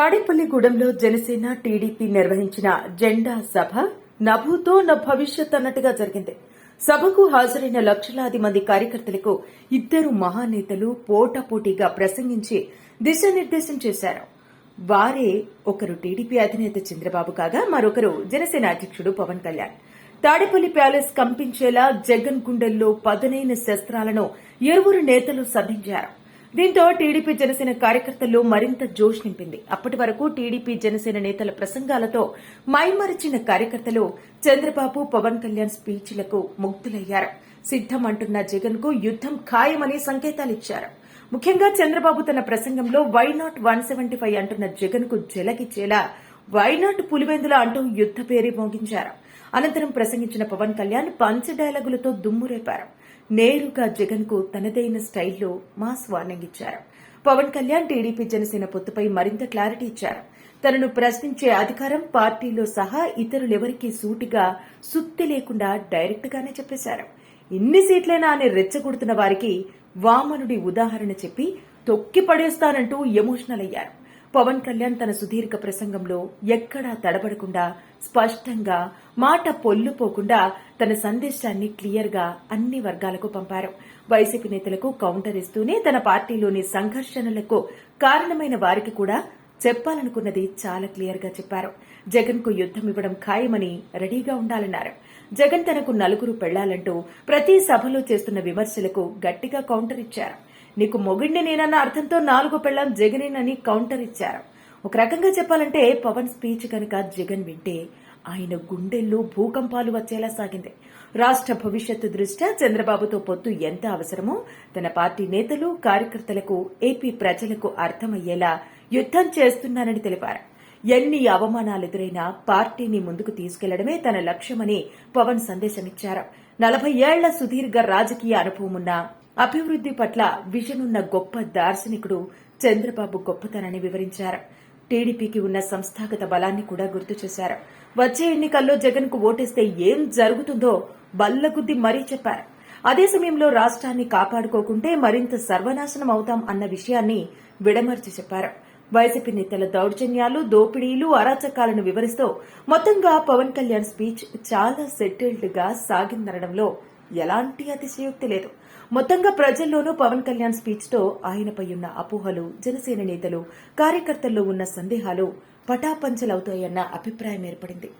తాడేపల్లిగూడెంలో Janasena TDP నిర్వహించిన జెండా సభ నభూతో న భవిష్యత్ అన్నట్టుగా జరిగింది. సభకు హాజరైన లక్షలాది మంది కార్యకర్తలకు ఇద్దరు మహానేతలు పోటాపోటీగా ప్రసంగించి దిశానిర్దేశం చేశారు. వారే ఒకరు టీడీపీ అధినేత చంద్రబాబు కాగా మరొకరు జనసేన అధ్యక్షుడు పవన్ కళ్యాణ్. తాడేపల్లి ప్యాలెస్ కంపించేలా జగన్ గుండెల్లో పదునైన శస్త్రాలను ఇరువురు నేతలు సంధించారు. దీంతో టీడీపీ జనసేన కార్యకర్తల్లో మరింత జోష్ నింపింది. అప్పటి వరకు టీడీపీ జనసేన నేతల ప్రసంగాలతో మైమరిచిన కార్యకర్తలు చంద్రబాబు పవన్ కళ్యాణ్ స్పీచ్లకు ముగ్ధులయ్యారు. సిద్దం అంటున్న జగన్కు యుద్దం ఖాయమని సంకేతాలిచ్చారు. ముఖ్యంగా చంద్రబాబు తన ప్రసంగంలో why not one seventy five అంటున్న జగన్కు జలకిచ్చేలా వై నాట్ పులివెందుల అంటూ యుద్ద పేరి మోగించారు. అనంతరం ప్రసంగించిన పవన్ కళ్యాణ్ పంచ డైలాగులతో దుమ్మురేపారు నేరుగా జగన్కు తనదైన స్టైల్లో మాస్ వార్నింగ్ ఇచ్చారు. పవన్ కళ్యాణ్ టీడీపీ జనసేన పొత్తుపై మరింత క్లారిటీ ఇచ్చారు. తనను ప్రశ్నించే అధికారం పార్టీలో సహా ఇతరులెవరికీ సూటిగా సుత్తి లేకుండా డైరెక్ట్ గానే చెప్పేశారు. ఇన్ని సీట్లైనా అని రెచ్చగొడుతున్న వారికి వామనుడి ఉదాహరణ చెప్పి తొక్కి పడేస్తానంటూ ఎమోషనల్ అయ్యారు పవన్ కళ్యాణ్ తన సుదీర్ఘ ప్రసంగంలో ఎక్కడా తడబడకుండా స్పష్టంగా మాట పొల్లుపోకుండా తన సందేశాన్ని క్లియర్గా అన్ని వర్గాలకు పంపారు. వైసీపీ నేతలకు కౌంటర్ ఇస్తూనే తన పార్టీలోని సంఘర్షణలకు కారణమైన వారికి కూడా చెప్పాలనుకున్నది చాలా క్లియర్గా చెప్పారు. జగన్కు యుద్దం ఇవ్వడం ఖాయమని రెడీగా ఉండాలన్నారు. జగన్ తనకు నలుగురు పెళ్ళాలంటూ ప్రతి సభలో చేస్తున్న విమర్శలకు గట్టిగా కౌంటర్ ఇచ్చారు. నీకు మొగుడిని నేనన్న అర్థంతో నాలుగు పెళ్ళం జగనేనని కౌంటర్ ఇచ్చారు. ఒక రకంగా చెప్పాలంటే పవన్ స్పీచ్ కనుక జగన్ వింటే ఆయన గుండెల్లో భూకంపాలు వచ్చేలా సాగింది. రాష్ట్ర భవిష్యత్తు దృష్ట్యా చంద్రబాబుతో పొత్తు ఎంత అవసరమో తన పార్టీ నేతలు కార్యకర్తలకు ఏపీ ప్రజలకు అర్థమయ్యేలా యుద్ధం చేస్తున్నానని తెలిపారు. ఎన్ని అవమానాలు ఎదురైనా పార్టీని ముందుకు తీసుకెళ్ళడమే తన లక్ష్యమని పవన్ సందేశమిచ్చారు. నలభై ఏళ్ళ సుదీర్ఘ రాజకీయ అనుభవమున్నా అభివృద్ది పట్ల విజన్ ఉన్న గొప్ప దార్శనికుడు చంద్రబాబు గొప్పతనాన్ని వివరించారు. టీడీపీకి ఉన్న సంస్థాగత బలాన్ని కూడా గుర్తు చేశారు. వచ్చే ఎన్నికల్లో జగన్కు ఓటేస్తే ఏం జరుగుతుందో బల్లగుద్ది మరీ చెప్పారు. అదే సమయంలో రాష్ట్రాన్ని కాపాడుకోకుంటే మరింత సర్వనాశనం అవుతాం అన్న విషయాన్ని విడమర్చి చెప్పారు. వైసీపీ నేతల దౌర్జన్యాలు దోపిడీలు అరాచకాలను వివరిస్తూ మొత్తంగా పవన్ కళ్యాణ్ స్పీచ్ చాలా సెటిల్డ్గా సాగిందనడంలో ఎలాంటి అతిశయోక్తి లేదు. మొత్తంగా ప్రజల్లోనూ పవన్ కళ్యాణ్ స్పీచ్తో ఆయనపై ఉన్న అపోహలు జనసేన నేతలు కార్యకర్తల్లో ఉన్న సందేహాలు పటాపంచలవుతాయన్న అభిప్రాయం ఏర్పడింది.